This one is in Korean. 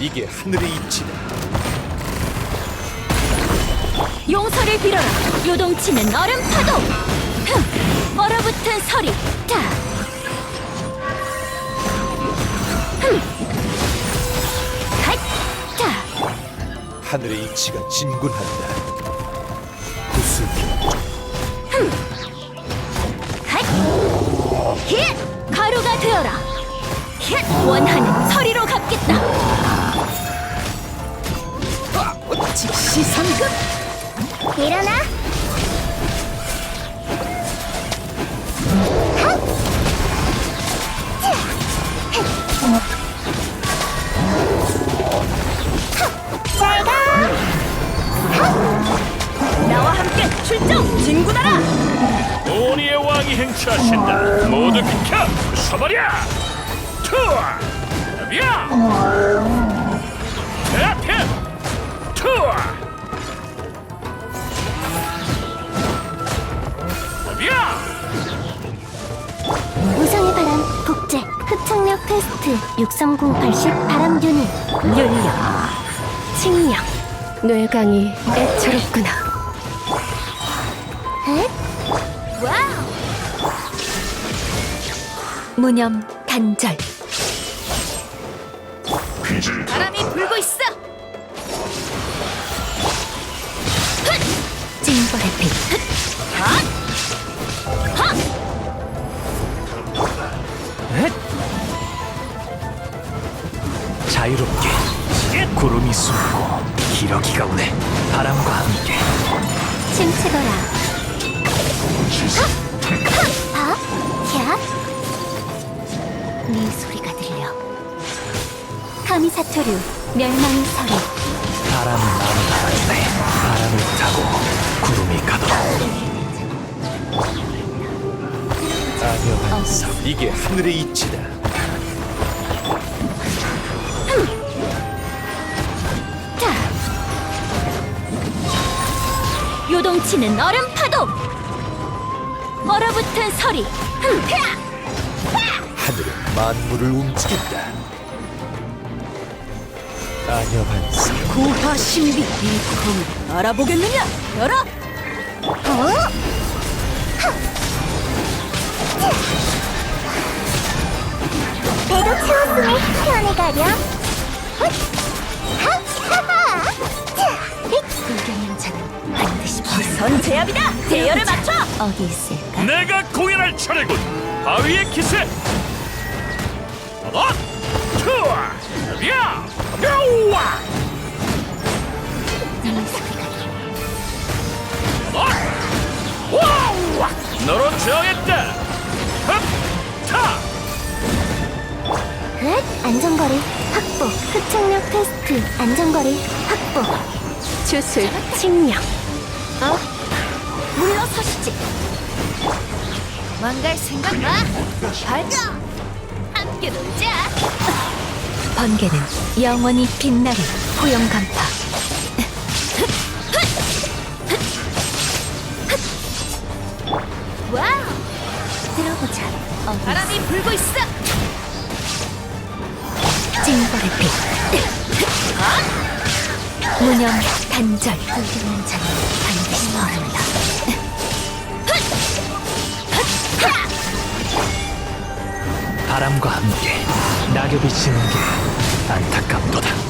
이게 하늘의 이치다. 용서를 빌어라 요동치는 얼음 파도 흠 얼어붙은 서리 자 흠. 하늘의 이치가 진군한다. 구슬기 핫! 힛! 가루가 되어라 힛! 원하는 서리로 행차하신다. 모두 비켜! 서버려! 투어! 야! 대피! 투어! 야! 우상의 바람 국제 흡착력 테스트 63080 바람 유닛 윤력 칭력 뇌강이 애처롭구나. 와우 무념 단절. 바람이 불고 있어. 징벌의 빛 자유롭게 구름이 숨고 기러기가 오네. 바람과 함께. 침치거라. 하! 캬! 네 소리가 들려 카미사토류 멸망의 서리 바람은 알아주네. 바람을 타고 구름이 가도록. 아녀반사 이게 하늘의 이치다. 자 요동치는 얼음 파도 얼어붙은 서리 흠! 하늘은 만물을 움직인다. 아녀반사 고화 신비 이 검을 알아보겠느냐 열어 어? 배도 채웠으니 편해가렴. 불경한 자는 반드시 선 제압이다 대열을 맞춰 어디 있을까 내가 공연할 차례군! 바위의 기세! 어? 투어! 야! 야우와! 어? 와우와! 너로 정했다! 흡! 타! 흑, 안전거리 확보. 흡착력 테스트. 안전거리 확보. 주술 칭령. 물 망갈 생각 마. 발가 함께 놀자. 번개는 영원히 빛나리 고용간파. 와우. 들어보자. 바람이 불고 있어. 징벌의 빛. 무념 단절. 불기는 자는 반드시 모른다 바람과 함께 낙엽이 지는 게 안타깝도다.